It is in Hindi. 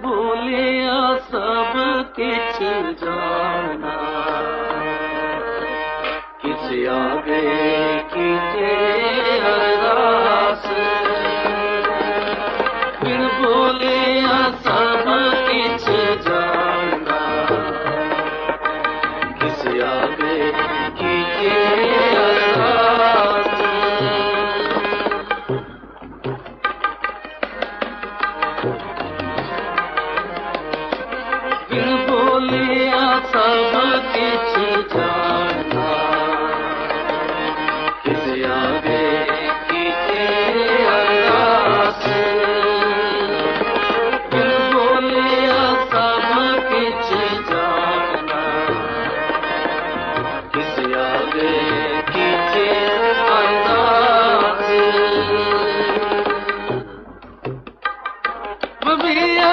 भूलिया सब किछ जाना। किस आगे कीजे अरदास बिन भूलिया दिया सब किछ जाना किस आगे की अरदास। दिल बोलिया सब किछ जाना किस आगे की अरदास।